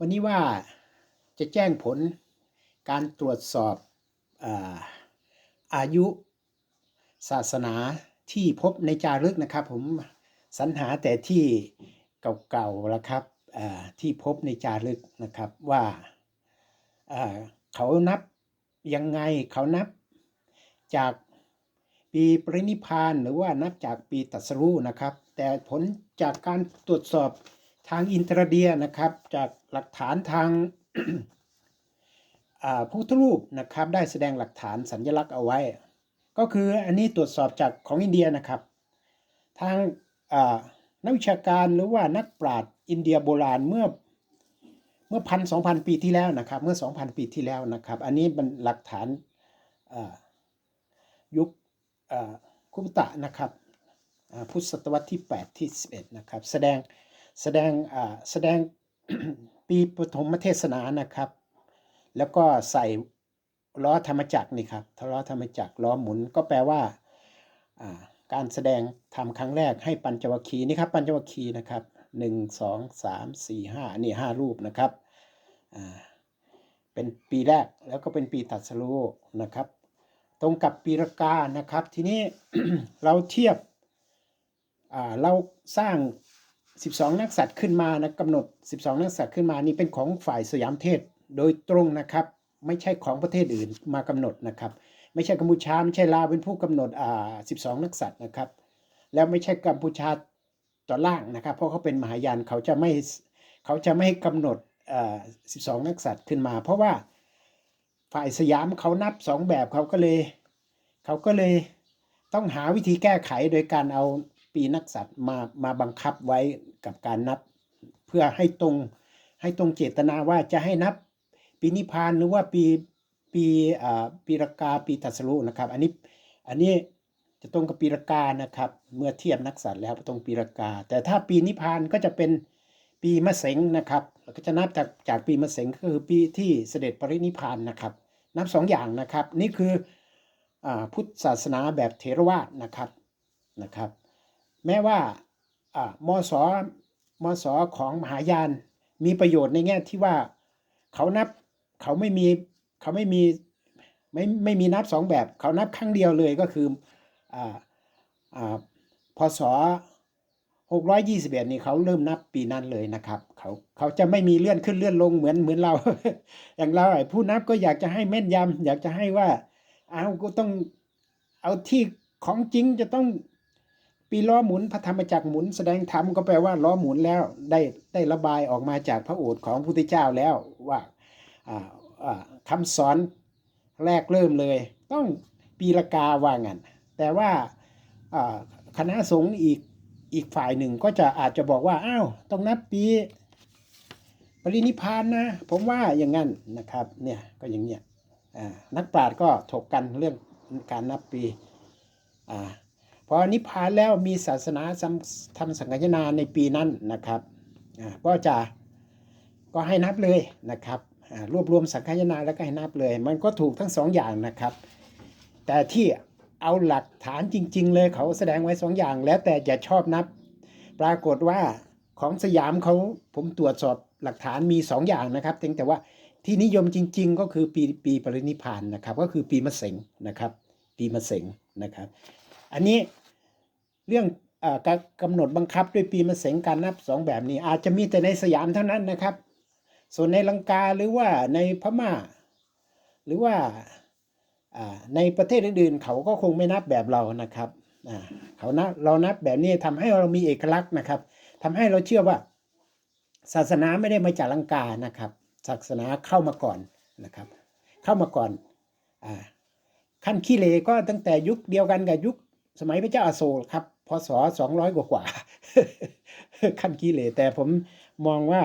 วันนี้ว่าจะแจ้งผลการตรวจสอบอาอายุศาสนาที่พบในจารึกนะครับ ผมสรรหาแต่ที่เก่าๆแล้วครับที่พบในจารึกนะครับว่าเขานับยังไงเขานับจากปีปรินิพพานหรือว่านับจากปีตรัสรู้นะครับ แต่ผลจากการตรวจสอบ ทางอินเทอร์เดียนะครับ จากหลักฐานทางาพุทธรูปนะครับ ได้แสดงหลักฐานสัญลักษณ์เอาไว้ ก็คืออันนี้ตรวจสอบจากของอินเดียนะครับ ทางานักวิชาการหรือว่านักปราชญ์อินเดียโบราณเมื่อเมื่อพันสองพันปีที่แล้วนะครับ เมื่อสองพันปีที่แล้วนะครับ อันนี้เป็นหลักฐานายุคคุปตะนะครับพุทธศตวรรษที่ 8 ที่ 11 นะครับ แสดง แสดงอ่าแสดงปีปฐมเทศนานะครับ แล้วก็ใส่ล้อธรรมจักรนี่ครับล้อธรรมจักรล้อหมุนก็แปลว่าอ่าการแสดงทำครั้งแรกให้ปัญจวัคคีย์นี่ครับปัญจวัคคีย์นะครับหนึ่งสองสามสี่ห้านี่ห้ารูปนะครับอ่าเป็นปีแรกแล้วก็เป็นปีตัดสรู้นะครับ ตรงกับปีรกานะครับ ทีนี้เราเทียบอ่าเราสร้าง 12 นักสัตว์ขึ้นมานะกำหนด 12 นักสัตว์ขึ้นมานี่เป็นของฝ่ายสยามเทศโดยตรงนะครับ ไม่ใช่ของประเทศอื่นมากำหนดนะครับ ไม่ใช่กัมพูชาไม่ใช่ลาวเป็นผู้กำหนดอ่า12 นักสัตว์นะครับ แล้วไม่ใช่กัมพูชาต่อล่างนะครับ เพราะเขาเป็นมหายานเขาจะไม่เขาจะไม่กำหนดอ่า12 นักสัตว์ขึ้นมา เพราะว่าฝ่ายสยามเขานับสองแบบเขาก็เลยเขาก็เลยต้องหาวิธีแก้ไขโดยการเอา ปีนักสัตว์มามาบังคับไว้กับการนับ เพื่อให้ตรงให้ตรงเจตนาว่าจะให้นับปีนิพานหรือว่าปีปีอ่าปีรากาปีตัสรู้นะครับ อันนี้อันนี้จะตรงกับปีรากานะครับ เมื่อเทียบนักสัตว์แล้วตรงปีรากา แต่ถ้าปีนิพานก็จะเป็นปีมะเสงนะครับก็จะนับจากจากปีมะเสงก็คือปีที่เสด็จปรินิพานนะครับ นับสองอย่างนะครับ นี่คืออาพุทธศาสนาแบบเทรวาสนะครับนะครับ แม้ว่าอ่ามศมศของมหายานมีประโยชน์ในแง่ที่ว่าเขานับเขาไม่มีเขาไม่มีไม่ไม่มีนับสองแบบ เขานับครั้งเดียวเลยก็คืออ่าอ่าพศหกร้อยยี่สิบเอ็ดนี่เขาเริ่มนับปีนั้นเลยนะครับเขาเขาจะไม่มีเลื่อนขึ้นเลื่อนลงเหมือนเหมือนเรา อย่างเราไอ้ผู้นับก็อยากจะให้แม่นยำอยากจะให้ว่าเอาก็ต้องเอาที่ของจริงจะต้อง ปีล้อหมุนพระธรรมจักรหมุนแสดงธรรมก็แปลว่าล้อหมุนแล้วได้ได้ระบายออกมาจากพระโอษฐ์ของพระพุทธเจ้าแล้วว่าอ่าอ่าคำสอนแรกเริ่มเลย ต้องปีละกาว่างันแต่ว่าคณะสงฆ์อีกอีกฝ่ายหนึ่งก็จะอาจจะบอกว่าอ้าวต้องนับปีปรินิพพานนะ ผมว่าอย่างนั้นนะครับเนี่ยก็อย่างเนี้ยนักปราชญ์ก็ถกกันเรื่องการนับปีอ่า พอนิพพานแล้วมีศาสนาทำสังฆนาในปีนั้นนะครับอ่าก็จะก็ให้นับเลยนะครับรวบรวมสังฆนาแล้วก็ให้นับเลย มันก็ถูกทั้งสองอย่างนะครับ แต่ที่เอาหลักฐานจริง ๆ เลยเขาแสดงไว้สองอย่าง แล้วแต่จะชอบนับ ปรากฏว่าของสยามเขาผมตรวจสอบหลักฐานมีสองอย่างนะครับเพียงแต่ว่าที่นิยมจริง ๆ ก็คือปีปีปรินิพานนะครับ ก็คือปีมะเสงนะครับ ปีมะเสงนะครับ อันนี้ เรื่องอการกำหนดบังคับด้วยปีมะเสงการนับสองแบบนี้ อาจจะมีแต่ในสยามเท่านั้นนะครับ ส่วนในลังกาหรือว่าในพม่า หรือว่าในประเทศอื่นๆ เขาก็คงไม่นับแบบเรานะครับเขานับเรานับแบบนี้ทำให้เรามีเอกลักษณ์นะครับทำให้เราเชื่อว่า ศาสนาไม่ได้มาจากลังกานะครับ ศาสนาเข้ามาก่อนนะครับ เข้ามาก่อนอขั้นขี้เลก็ตั้งแต่ยุคเดียวกันกับยุค สมัยพระเจ้าอาโศกครับพศสองร้อยกว่ากว่าขั้นกิเลสแต่ผมมองว่า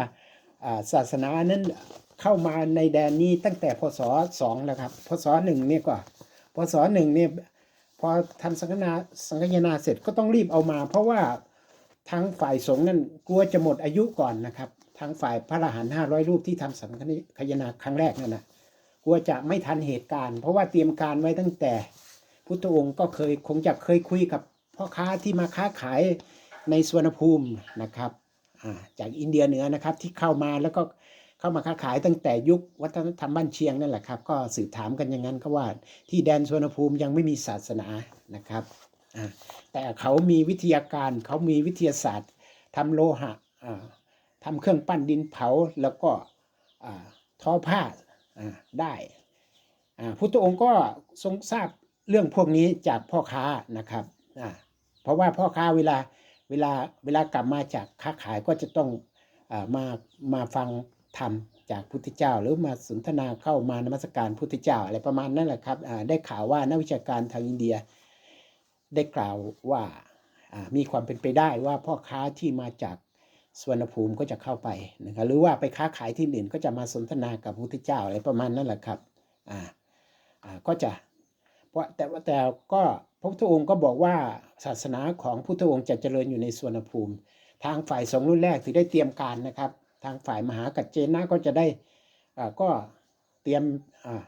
ศาสนานั้นเข้ามาในแดนนี้ตั้งแต่พศสองแล้วครับพศหนึ่งเนี่ยก็พศหนึ่งเนี่ยพอทำสังฆนาสังฆนาเสร็จก็ต้องรีบเอามา เพราะว่าทางฝ่ายสงฆ์นั้นกลัวจะหมดอายุก่อนนะครับทางฝ่ายพระอรหันต์ห้าร้อยรูปที่ทำสังฆนาครั้งแรกนั่นนะกลัวจะไม่ทันเหตุการณ์ เพราะว่าเตรียมการไว้ตั้งแต่ พุทธองค์ก็เคยคงจะเคยคุยกับพ่อค้าที่มาค้าขายในสวนภูมินะครับจากอินเดียเหนือนะครับที่เข้ามาแล้วก็เข้ามาค้าขายตั้งแต่ยุควัฒนธรรมบ้านเชียงนั่นแหละครับ ก็สืบถามกันอย่างนั้นก็ว่าที่แดนสวนภูมิยังไม่มีศาสนานะครับแต่เขามีวิทยาการเขามีวิทยาศาสตร์ทำโลหะอ่าทำเครื่องปั้นดินเผาแล้วก็ทอผ้าได้พุทธองค์ก็ทรงทราบ เรื่องพวกนี้จากพ่อค้านะครับอ่าเพราะว่าพ่อค้าเวลาเวลาเวลากลับมาจากค้าขายก็จะต้องอ่ามามาฟังธรรมจากพุทธเจ้า หรือมาสนทนาเข้ามานมัสการพุทธเจ้าอะไรประมาณนั้นแหละครับอ่าได้ข่าวว่านักวิชาการทางอินเดียได้กล่าวว่าอ่ามีความเป็นไปได้ว่าพ่อค้าที่มาจากสวนภูมิก็จะเข้าไปนะครับหรือว่าไปค้าขายที่อื่นก็จะมาสนทนากับพุทธเจ้าอะไรประมาณนั้นแหละครับอ่าอ่าก็จะ เพราะแต่ว่าแต่ก็พระพุทธองค์ก็บอกว่าศาสนาของพุทธองค์จะเจริญอยู่ในสวนภูมิ ทางฝ่ายสงฆ์รุ่นแรกถือได้เตรียมการนะครับ ทางฝ่ายมหากัจเจนะก็จะได้อ่าก็เตรียมอ่า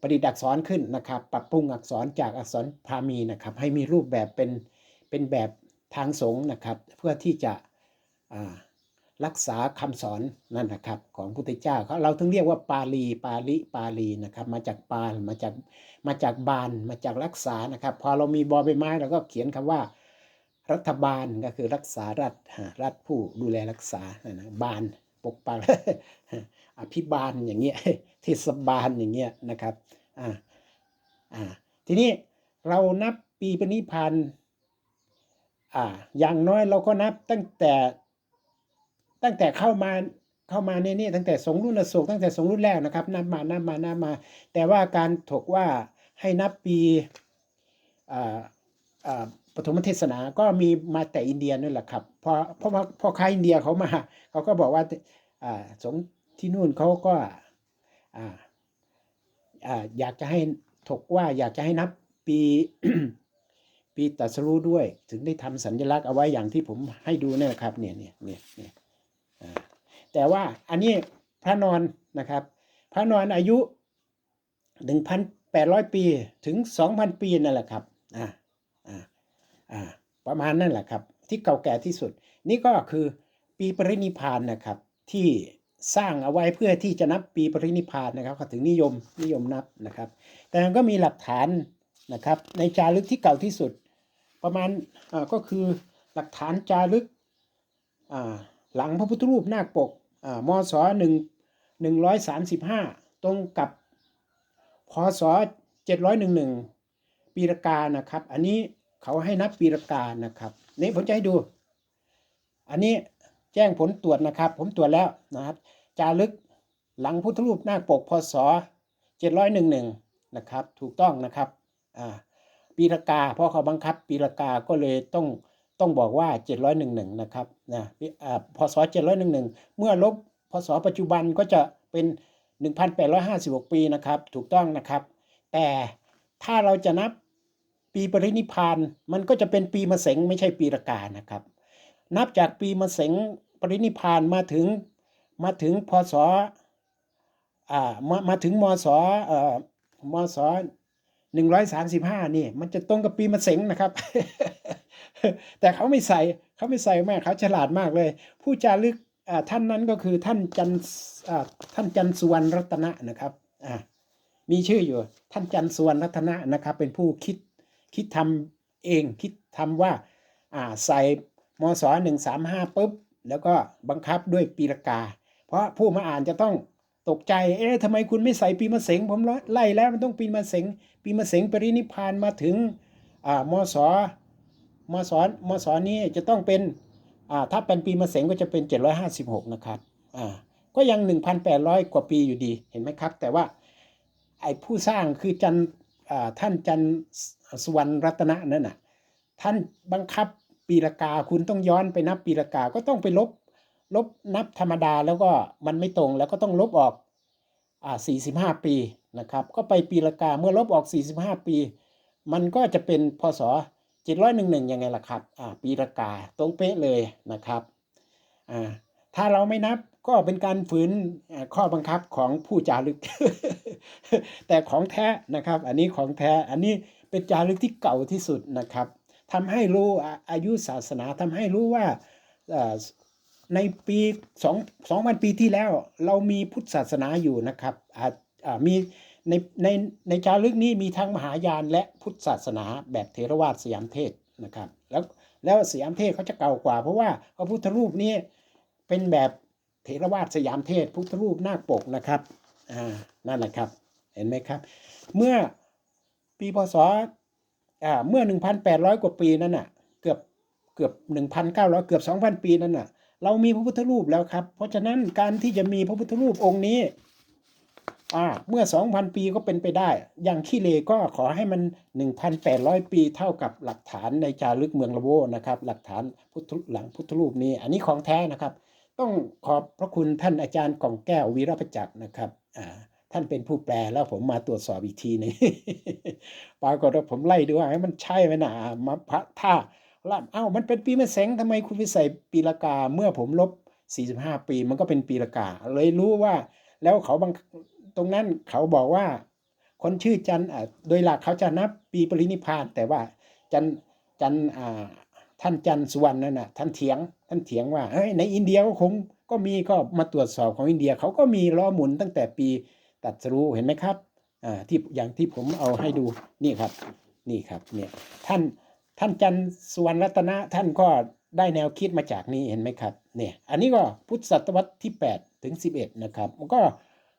ประดิษฐ์อักษรขึ้นนะครับ ปรับปรุงอักษรจากอักษรพามีนะครับ ให้มีรูปแบบเป็นเป็นแบบทางสงฆ์นะครับ เพื่อที่จะอ่ารักษาคำสอนนั่นนะครับ ของพุทธเจ้าเขาเราถึงเรียกว่าปาลีปาลิปาลีนะครับ มาจากปาลมาจาก มาจากบานมาจากรักษานะครับ พอเรามีบอใบไม้เราก็เขียนคำว่า รัฐบาลก็คือรักษารัฐรัฐผู้ดูแลรักษานะบาลปกปักอภิบาลอย่างเงี้ยเทศบาลอย่างเงี้ยนะครับอ่าอ่าทีนี้เรานับปีปณิพันธ์อ่าอย่างน้อยเราก็นับตั้งแต่ตั้งแต่เข้ามา เข้ามาในนี่ตั้งแต่สงรุ่นอโศกตั้งแต่สงรุ่นแรกนะครับนับมานับมานับมา แต่ว่าการถกว่าให้นับปีอ่าอ่าปฐมเทศนาก็มีมาแต่อินเดียนั่นแหละครับพราะเพราะว่าพอค้าอินเดียเขามาเขาก็บอกว่าอ่าสงที่นู่นเขาก็อ่าอ่าอยากจะให้ถกว่าอยากจะให้นับปีปีตัสรู้ด้วย ถึงได้ทำสัญลักษณ์เอาไว้อย่างที่ผมให้ดูเนี่ยนะครับเนี่ยเนี่ยเนี่ย แต่ว่าอันนี้พระนอนนะครับ พระนอนอายุหนึ่งพันแปดร้อยปีถึงสองพันปีนั่นแหละครับอ่าอ่าอ่าประมาณนั่นแหละครับ ที่เก่าแก่ที่สุด นี่ก็คือปีปรินิพานนะครับ ที่สร้างเอาไว้เพื่อที่จะนับปีปรินิพานนะครับถึงนิยมนิยมนับนะครับ แต่ก็มีหลักฐานนะครับในจารึกที่เก่าที่สุด ประมาณอ่าก็คือหลักฐานจารึกอ่าหลังพระพุทธรูปนาคปก มศหนึ่งหนึ่งร้อยสามสิบห้าตรงกับพศเจ็ดร้อยหนึ่งหนึ่งปีรกานะครับ อันนี้เขาให้นับปีรกานะครับนี่ผมจะให้ดู อันนี้แจ้งผลตรวจนะครับ ผมตรวจแล้วนะครับ จารึกหลังพุทธรูปหน้าปกพศ711นะครับ ถูกต้องนะครับ อ่าปีรกาเพราะเขาบังคับปีรกาก็เลยต้อง ต้องบอกว่า 711 นะครับนะอ่าพศ 711 เมื่อลบพศปัจจุบันก็จะเป็น 1,856 ปีนะครับ ถูกต้องนะครับ แต่ถ้าเราจะนับปีปรินิพานมันก็จะเป็นปีมะเสงไม่ใช่ปีรากานะครับ นับจากปีมะเสงปรินิพพานมาถึงมาถึงพศอ่ามามาถึงมศเอ่อมศหนึ่งร้อยสามสิบห้านี่ มันจะตรงกับปีมะเสงนะครับ แต่เขาไม่ใส่เขาไม่ใส่แม่เขาฉลาดมากเลย ผู้จารึกท่านนั้นก็คือท่านจันทร์อ่าท่านจันทร์สุวรรณรัตนะนะครับมีชื่ออยู่ ท่านจันทร์สุวรรณรัตนะนะครับ เป็นผู้คิดคิดทำเองคิดทำว่าอ่าใส่มศหนึ่งสามห้าปุ๊บ แล้วก็บังคับด้วยปีรกา เพราะผู้มาอ่านจะต้องตกใจ เอ๊ะทำไมคุณไม่ใส่ปีมะเสงผมไล่แล้วมันต้องปีมะเสงปีมะเสงปรินิพานมาถึงมศ มศมศนี้จะต้องเป็นอ่าถ้าเป็นปีมะเสงก็จะเป็น 756 นะครับอ่าก็ยัง 1,800 กว่าปีอยู่ดีเห็นไหมครับ แต่ว่าไอ้ผู้สร้างคือจันอ่าท่านจันสุวรรณรัตนะนั่นน่ะท่านบังคับปีละกาคุณต้องย้อนไปนับปีละกาก็ต้องไปลบลบนับธรรมดาแล้วก็มันไม่ตรงแล้วก็ต้องลบออกอ่า45 ปีนะครับ ก็ไปปีละกาเมื่อลบออก 45 ปี มันก็จะเป็นพศ 711ยังไงล่ะครับอ่าปีละกาตรงเป๊ะเลยนะครับอ่าถ้าเราไม่นับก็เป็นการฝืนข้อบังคับของผู้จารึก แต่ของแท้นะครับ อันนี้ของแท้อันนี้เป็นจารึกที่เก่าที่สุดนะครับทำให้รู้อายุศาสนาทำให้รู้ว่าในปีสองสองพันปีที่แล้ว เรามีพุทธศาสนาอยู่นะครับมี ในในในจารึกนี้มีทั้งมหายานและพุทธศาสนาแบบเทรวาสสยามเทศนะครับแล้วแล้วสยามเทศเขาจะเก่ากว่า เพราะว่าพระพุทธรูปนี้เป็นแบบเทรวาสสยามเทศ พุทธรูปหน้าปกนะครับอ่านั่นแหละครับเห็นไหมครับ เมื่อปีพศอ่าเมื่อ 1,800 กว่าปีนั้นน่ะเกือบเกือบ 1,900 เกือบ 2,000 ปีนั้นน่ะเรามีพระพุทธรูปแล้วครับ เพราะฉะนั้นการที่จะมีพระพุทธรูปองค์นี้ อ่าเมื่อ 2,000 ปีก็เป็นไปได้ อย่างขี้เลก็ขอให้มัน 1,800 ปีเท่ากับหลักฐานในจารึกเมืองละโวนะครับ หลักฐานพุทธหลังพุทธรูปนี้ อันนี้ของแท้นะครับ ต้องขอบพระคุณท่านอาจารย์กองแก้ววีรประจักษ์นะครับอ่าท่านเป็นผู้แปลแล้วผมมาตรวจสอบอีกทีหนึงปรากฏว่าผมไล่ดูว่าให้มันใช่ไหมนะมาพระท่าละเอ้ามันเป็นปีมะเสงทำไมคุณไปใส่ปีละกา เมื่อผมลบ 45 ปีมันก็เป็นปีละกา เลยรู้ว่า แล้วเขาบาง ตรงนั้นเขาบอกว่า คนชื่อจันโดยหลักเขาจะนับปีปรินิพพาน แต่ว่าจันจันท่านจันสุวรรณนั่นนะท่านเถียง ท่านเถียงว่าเฮ้ยในอินเดียก็คงก็มีก็มาตรวจสอบของอินเดียเขาก็มีล้อหมุนตั้งแต่ปีตัดสรู้เห็นไหมครับอ่าที่อย่างที่ผมเอาให้ดูนี่ครับ นี่ครับเนี่ยท่านท่านจันสุวรรณรัตนะท่านก็ได้แนวคิดมาจากนี้เห็นไหมครับเนี่ยอันนี้ก็พุทธศตวรรษที่ 8 ถึง 11 นะครับมันก็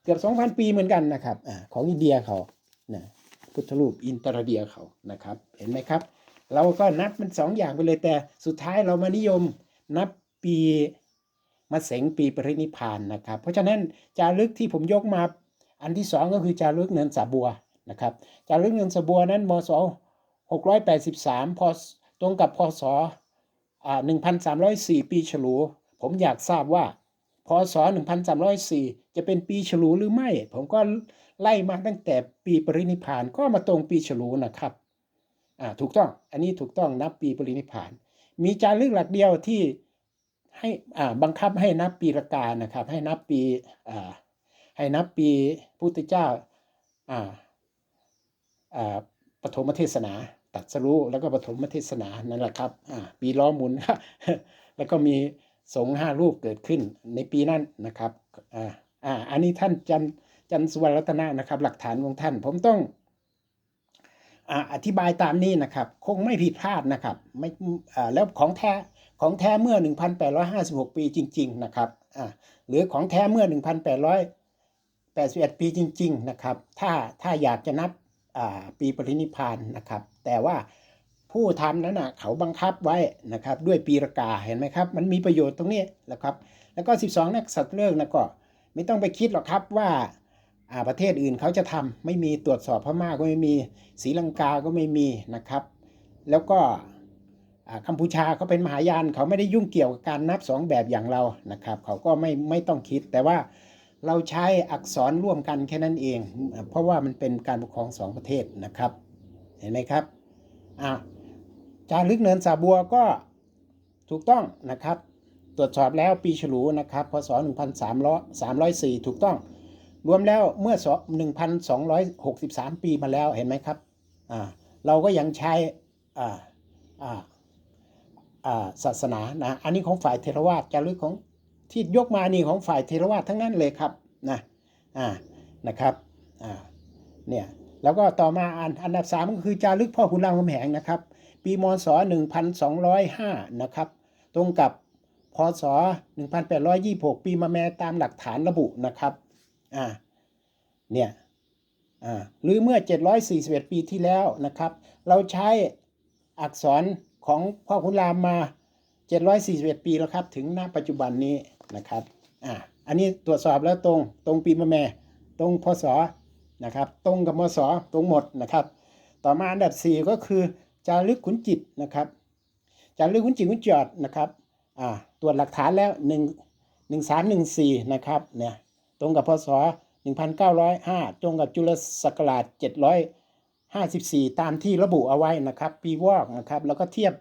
เกือบ2,000ปีเหมือนกันนะครับอ่าของอินเดียเขานะพุทธรูปอินเตอร์เดียเขานะครับ เห็นไหมครับ เราก็นับเป็นสองอย่างไปเลยแต่สุดท้ายเรามานิยมนับปีมาเสงปีปรินิพานนะครับ เพราะฉะนั้นจารึกที่ผมยกมาอันที่สองก็คือจารึกเนินสาบัวนะครับจารึกเงินสบัวนั้นมศ683พศตรงกับพศ1,304 ปีฉลู ผมอยากทราบว่า พศ 1,304 จะเป็นปีฉลูหรือไม่ ผมก็ไล่มาตั้งแต่ปีปรินิพานก็มาตรงปีฉลูนะครับอ่าถูกต้องอันนี้ถูกต้องนับปีปรินิพาน มีจารึกหลักเดียวที่ให้อ่าบังคับให้นับปีละกานะครับ ให้นับปีอ่าให้นับปีพุทธเจ้าอ่าอ่าปฐมเทศนาตัดสรู้แล้วก็ปฐมเทศนานั่นแหละครับอ่าปีล้อหมุนแล้วก็มี สงฆ์ห้ารูปเกิดขึ้นในปีนั้นนะครับอ่าอ่าอันนี้ท่านจันจันสุวรรณรัตนะนะครับ หลักฐานของท่านผมต้องอ่าอธิบายตามนี้นะครับ คงไม่ผิดพลาดนะครับไม่อ่าแล้วของแท้ของแท้เมื่อ 1,856 ปีจริง ๆ นะครับอ่าหรือของแท้เมื่อ 1,881 ปีจริง ๆ นะครับ ถ้าถ้าอยากจะนับอ่าปีปรินิพานนะครับ แต่ว่า ผู้ทำนั้นนะเขาบังคับไว้นะครับด้วยปีรกาเห็นไหมครับ มันมีประโยชน์ตรงนี้นะครับ แล้วก็ 12 นักสัตว์เลิกนะก็ไม่ต้องไปคิดหรอกครับว่าประเทศอื่นเขาจะทำไม่มีตรวจสอบพม่าก็ไม่มีศรีลังกาก็ไม่มีนะครับ แล้วก็อ่ากัมพูชาเขาเป็นมหายานเขาไม่ได้ยุ่งเกี่ยวกับการนับสองแบบอย่างเรานะครับ เขาก็ไม่ไม่ต้องคิดแต่ว่าเราใช้อักษรร่วมกันแค่นั้นเอง เพราะว่ามันเป็นการปกครองสองประเทศนะครับ เห็นไหมครับอ่า จารึกเนินสาบัวก็ถูกต้องนะครับ ตรวจสอบแล้วปีฉลูนะครับพศ1304 ถูกต้อง รวมแล้วเมื่อ 1,263 ปีมาแล้วเห็นไหมครับเราก็ยังใช้ศาสนานะอันนี้ของฝ่ายเทรวาสจารึกของที่ยกมานี่ของฝ่ายเทรวาสทั้งนั้นเลยครับนะอ่านะครับเนี่ย แล้วก็ต่อมาอันอันดับ 3 ก็คือจารึกพ่อคุณรามคำแหงนะครับ ปีมศ 1205 นะครับ ตรงกับพศ 1826 ปีมาแม่ตามหลักฐานระบุนะครับอ่าเนี่ยอ่าหรือเมื่อ 741 ปีที่แล้วนะครับ เราใช้อักษรของพ่อคุณรามมา 741 ปีแล้วครับ ถึงณปัจจุบันนี้นะครับอ่าอันนี้ตรวจสอบแล้วตรงตรงปีมะแม่ ตรงพศ นะครับ ตรงกับมศตรงหมดนะครับ ต่อมาอันดับ 4 ก็คือจารึกขุนจิตนะครับจารึกขุนจิตขุนจอดนะครับอ่าตรวจหลักฐานแล้ว1 1314นะครับเนี่ยตรงกับพศ1905 ตรงกับจุลศักราช754 ตามที่ระบุเอาไว้นะครับปีวอกนะครับแล้วก็เทียบ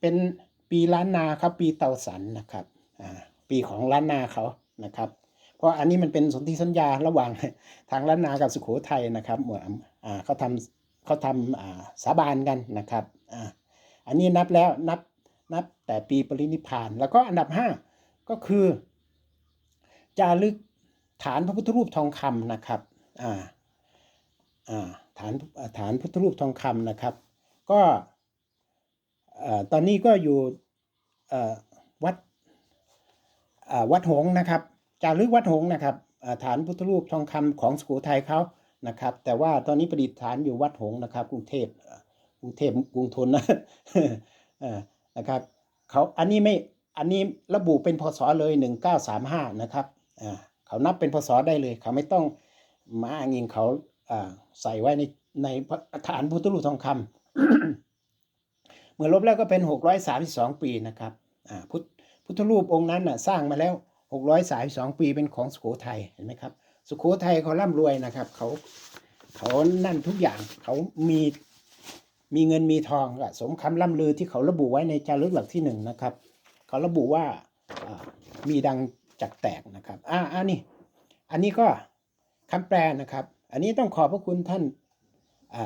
เป็นปีล้านนาครับปีเตาสันนะครับปีของล้านนาเขานะครับ ราะอันนี้มันเป็นสนธิสัญญาระหว่างทางล้านนากับสุโขทัยนะครับเหมือนเขาทำเขาทำสาบานกันนะครับอ,อันนี้นับแล้วนับนับแต่ปีปรินิพาน แล้วก็อันดับ 5 ก็คือ จารึกฐานพระพุทธรูปทองคำนะครับอ่าอ่าฐานฐานพุทธรูปทองคำนะครับ ก็ตอนนี้ก็อยู่วัดวัดหงนะครับ จารึกวัดหงนะครับฐานพุทธรูปทองคำของสุโขทัยเขานะครับ แต่ว่าตอนนี้ประดิษฐานอยู่วัดหงนะครับ กรุงเทพกรุงเทพกรุงทนนะนะครับเขาอันนี้ไม่อันนี้ระบุเป็นพศเลย 1935 นะครับเขานับเป็นพศได้เลย เขาไม่ต้องมาอ้างอิงเขาใส่ไว้ในในฐานพุทธรูปทองคำเมื่อลบแล้วก็เป็น 632 ปีนะครับอ่าพุทธพุทธรูปองค์นั้นนะสร้างมาแล้ว 632 ปีเป็นของสุโขทัยเห็นไหมครับ สุโขทัยเขาร่ำรวยนะครับ เขาเขานั่นทุกอย่างเขามีมีเงินมีทองสมคำล่ำลือที่เขาระบุไว้ในจารึกหลักที่หนึ่งนะครับ เขาระบุว่ามีดังจักแตกนะครับอ่าอันนี้อันนี้ก็คำแปลนะครับ อันนี้ต้องขอบพระคุณท่านอา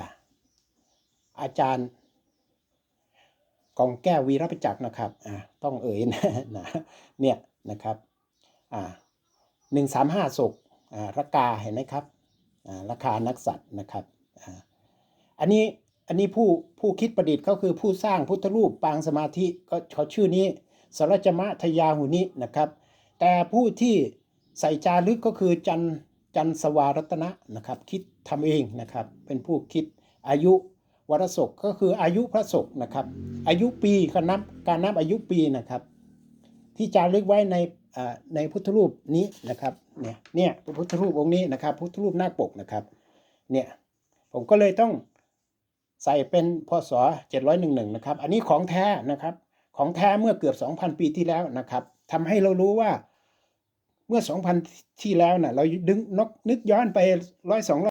อาจารย์กองแก้ววีรประจักษ์นะครับอ่าต้องเอ่ยนะนะเนี่ยนะครับ อ่าหนึ่งสามห้าศกอ่าระกาเห็นไหมครับอ่าราคานักสัตว์นะครับอ่าอันนี้อันนี้ผู้ผู้คิดประดิษฐ์ก็คือผู้สร้างพุทธรูปปางสมาธิก็เขาชื่อนี้สรจมะทยาหุนินะครับ แต่ผู้ที่ใส่จารึกก็คือจันจันสวารัตนะนะครับ คิดทำเองนะครับ เป็นผู้คิดอายุวรศกก็คืออายุพระศกนะครับ อายุปีการนับการนับอายุปีนะครับ ที่จารึกไว้ใน ในพุทธรูปนี้นะครับเนี่ยเนี่ยพระพุทธรูปองค์นี้นะครับ พุทธรูปหน้าปกนะครับเนี่ยผมก็เลยต้องใส่เป็นพศ711นะครับ อันนี้ของแท้นะครับ ของแท้เมื่อเกือบ 2,000 ปีที่แล้วนะครับทำให้เรารู้ว่าเมื่อ 2,000 ที่แล้วน่ะเราดึงนกนึกย้อนไปร้อยสอง